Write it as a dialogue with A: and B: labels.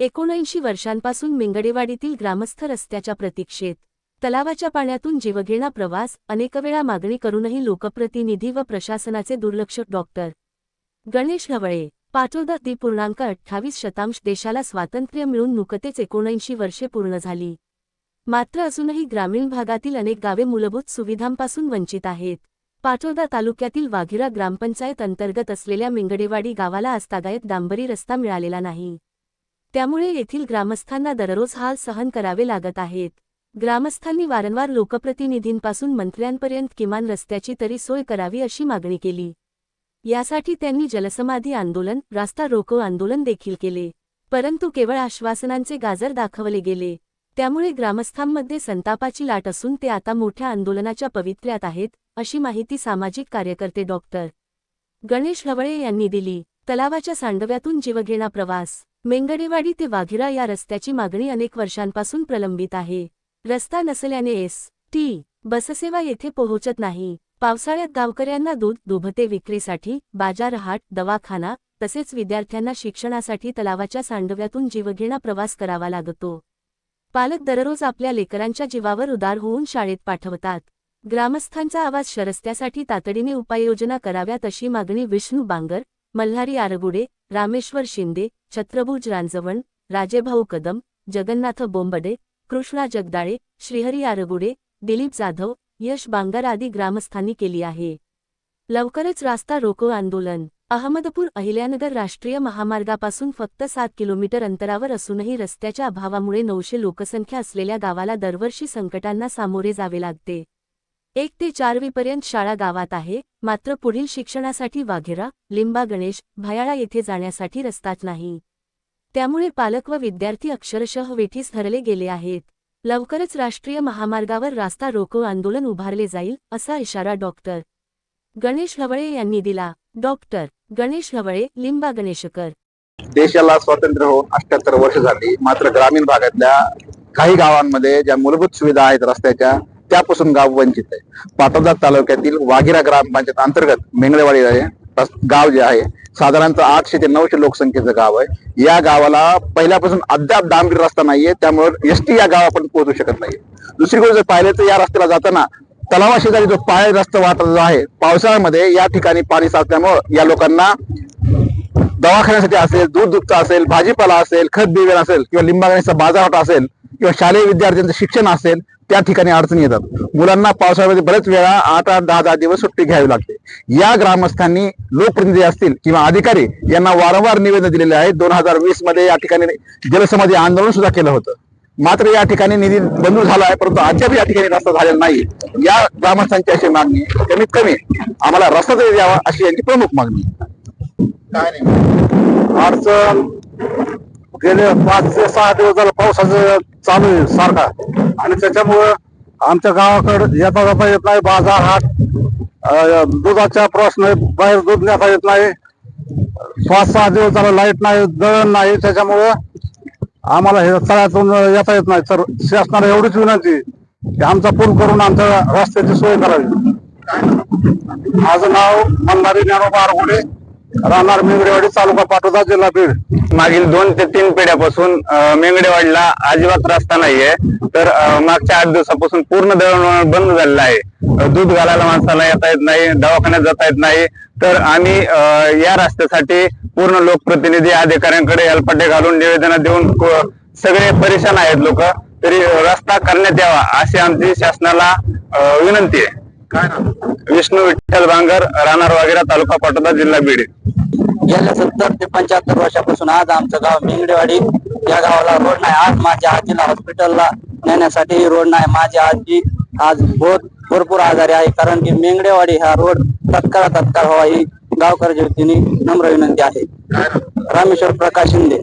A: एकोणऐंशी वर्षांपासून मिंगडेवाडीतील ग्रामस्थ रस्त्याच्या प्रतीक्षेत तलावाच्या पाण्यातून जीवघेणा प्रवास अनेकवेळा मागणी करूनही लोकप्रतिनिधी व प्रशासनाचे दुर्लक्ष. डॉक्टर गणेश ढवळे पाटोदा ती पूर्णांक अठ्ठावीस शतांश देशाला स्वातंत्र्य मिळून नुकतेच एकोणऐंशी वर्षे पूर्ण झाली. मात्र अजूनही ग्रामीण भागातील अनेक गावे मूलभूत सुविधांपासून वंचित आहेत. पाटोदा तालुक्यातील वाघिरा ग्रामपंचायत अंतर्गत असलेल्या मिंगडेवाडी गावाला आजतागायत डांबरी रस्ता मिळालेला नाही. त्यामुळे येथील ग्रामस्थांना दररोज हाल सहन करावे लागत आहेत. ग्रामस्थांनी वारंवार लोकप्रतिनिधींपासून मंत्र्यांपर्यंत किमान रस्त्याची तरी सोय करावी अशी मागणी केली. यासाठी त्यांनी जलसमाधी आंदोलन रास्ता रोको आंदोलन देखील केले. परंतु केवळ आश्वासनांचे गाजर दाखवले गेले. त्यामुळे ग्रामस्थांमध्ये संतापाची लाट असून ते आता मोठ्या आंदोलनाच्या पवित्र्यात आहेत अशी माहिती सामाजिक कार्यकर्ते डॉक्टर. गणेश हवळे यांनी दिली. तलावाच्या सांडव्यातून जीवघेणा प्रवास मेंगडेवाडी ते वाघिरा या रस्त्याची मागणी अनेक वर्षांपासून प्रलंबित आहे. रस्ता नसल्याने एस टी बससेवा येथे पोहोचत नाही. पावसाळ्यात गावकऱ्यांना दूध दुभते विक्रीसाठी बाजारहाट दवाखाना तसेच विद्यार्थ्यांना शिक्षणासाठी तलावाच्या सांडव्यातून जीवघेणा प्रवास करावा लागतो. पालक दररोज आपल्या लेकरांच्या जीवावर उदार होऊन शाळेत पाठवतात. ग्रामस्थांचा आवाज शरस्त्यासाठी तातडीने उपाययोजना कराव्यात अशी मागणी विष्णू बांगर मल्हारी आरगुडे रामेश्वर शिंदे छत्रभुज रांजवण राजेभाऊ कदम जगन्नाथ बोंबडे कृष्णा जगदाळे श्रीहरी आरगुडे दिलीप जाधव यश बांगर आदी ग्रामस्थांनी केली आहे. लवकरच रास्ता रोको आंदोलन. अहमदपूर अहिल्यानगर राष्ट्रीय महामार्गापासून फक्त सात किलोमीटर अंतरावर असूनही रस्त्याच्या अभावामुळे नऊशे लोकसंख्या असलेल्या गावाला दरवर्षी संकटांना सामोरे जावे लागते. एक ते चारवीपर्यंत शाळा गावात आहे मात्र पुढील शिक्षणासाठी वाघेरा लिंबा गणेश भयाळा येथे जाण्यासाठी रस्ताच नाही. त्यामुळे पालक व विद्यार्थी अक्षरशः वेठीस धरले गेले आहेत. लवकरच राष्ट्रीय महामार्गावर रास्ता रोको आंदोलन उभारले जाईल असा इशारा डॉक्टर गणेश ढवळे यांनी दिला. डॉक्टर गणेश ढवळे लिंबा गणेशकर.
B: देशाला स्वातंत्र्य होऊन अठ्याहत्तर वर्ष झाली. मात्र ग्रामीण भागातल्या काही गावांमध्ये ज्या मूलभूत सुविधा आहेत रस्त्याच्या त्यापासून गाव वंचित आहे. पाटोदा तालुक्यातील वाघिरा ग्रामपंचायत अंतर्गत मेंगळेवाडी आहे. गाव जे आहे साधारणतः आठशे ते नऊशे लोकसंख्येचं गाव आहे. या गावाला पहिल्यापासून अद्याप डांबरी रस्ता नाहीये. त्यामुळे एसटी या गावापर्यंत पोहोचू शकत नाही दुसरी गोष्ट जर पाहिलं तर या रस्त्याला जाताना तलावाशेजारी जो पाय रस्ता वाटत जो आहे पावसाळ्यामध्ये या ठिकाणी पाणी साचल्यामुळं या लोकांना दवाखान्यासाठी असेल दूध दुभता असेल भाजीपाला असेल खत बिवेल असेल किंवा लिंबागणीचा बाजारवाटा असेल किंवा शालेय विद्यार्थ्यांचं शिक्षण असेल त्या ठिकाणी अडचणी येतात. मुलांना पावसाळ्यामध्ये बरेच वेळा आठ आठ दहा दहा दिवस सुट्टी घ्यावी लागते. या ग्रामस्थांनी लोकप्रतिनिधी असतील किंवा अधिकारी यांना वारंवार निवेदन दिलेले आहे. दोन हजार वीसमध्ये या ठिकाणी जलसमाधी आंदोलन सुद्धा केलं होतं. मात्र या ठिकाणी निधी बंद झाला आहे परंतु अद्याप या ठिकाणी रस्ता झालेला नाही या ग्रामस्थांची अशी मागणी कमीत कमी आम्हाला रस्ता तरी द्यावा अशी यांची प्रमुख मागणी काय नाही.
C: अडचण गेले पाच ते सहा दिवस झालं पावसाचं चालू आहे सारखा. आणि त्याच्यामुळं आमच्या गावाकडं येता जाता येत नाही बाजार हाट दुधाचा प्रश्न आहे, बाहेर दूध नेता येत नाही. पाच सहा दिवस झालं लाइट नाही दळण नाही त्याच्यामुळं आम्हाला हे तळ्यातून येता येत नाही. तर शासनाला एवढीच विनंती की आमचा पूल करून आमच्या रस्त्याची सोय करावी. माझं नाव मंदारी ज्ञानोबा आरगुडे राहणार मेंगडेवाडी तालुका पाटोदा जिल्हा बीड.
D: मागील दोन ते तीन पिढ्यापासून मेंगडेवाडीला अजिबात रस्ता नाहीये. तर मागच्या आठ दिवसापासून पूर्ण दळणवळण बंद झालेलं आहे. दूध घालायला माणसाला येता येत नाही दवाखान्यात जाता येत नाही. तर आम्ही या रस्त्यासाठी पूर्ण लोकप्रतिनिधी अधिकाऱ्यांकडे हेलपाटे घालून निवेदन देऊन सगळे परेशान आहेत लोक. तरी रस्ता करण्यात यावा अशी आमची शासनाला विनंती आहे.
B: काय
D: विष्णू विठ्ठल बांगर राहणार वगैरे तालुका पाटोदा जिल्हा बीड.
E: गेल्या सत्तर ते पंच्याहत्तर वर्षापासून आज आमचं गाव मिंगडेवाडी या गावाला रोड नाही. आज माझ्या आजीला हॉस्पिटलला नेण्यासाठी रोड नाही. माझी आजी आज बहुत भरपूर आजारी आहे कारण की मेंगडेवाडी हा रोड तत्काळ तत्काळ व्हावा ही गावकऱ्याच्या वतीने नम्र विनंती आहे. रामेश्वर प्रकाश शिंदे.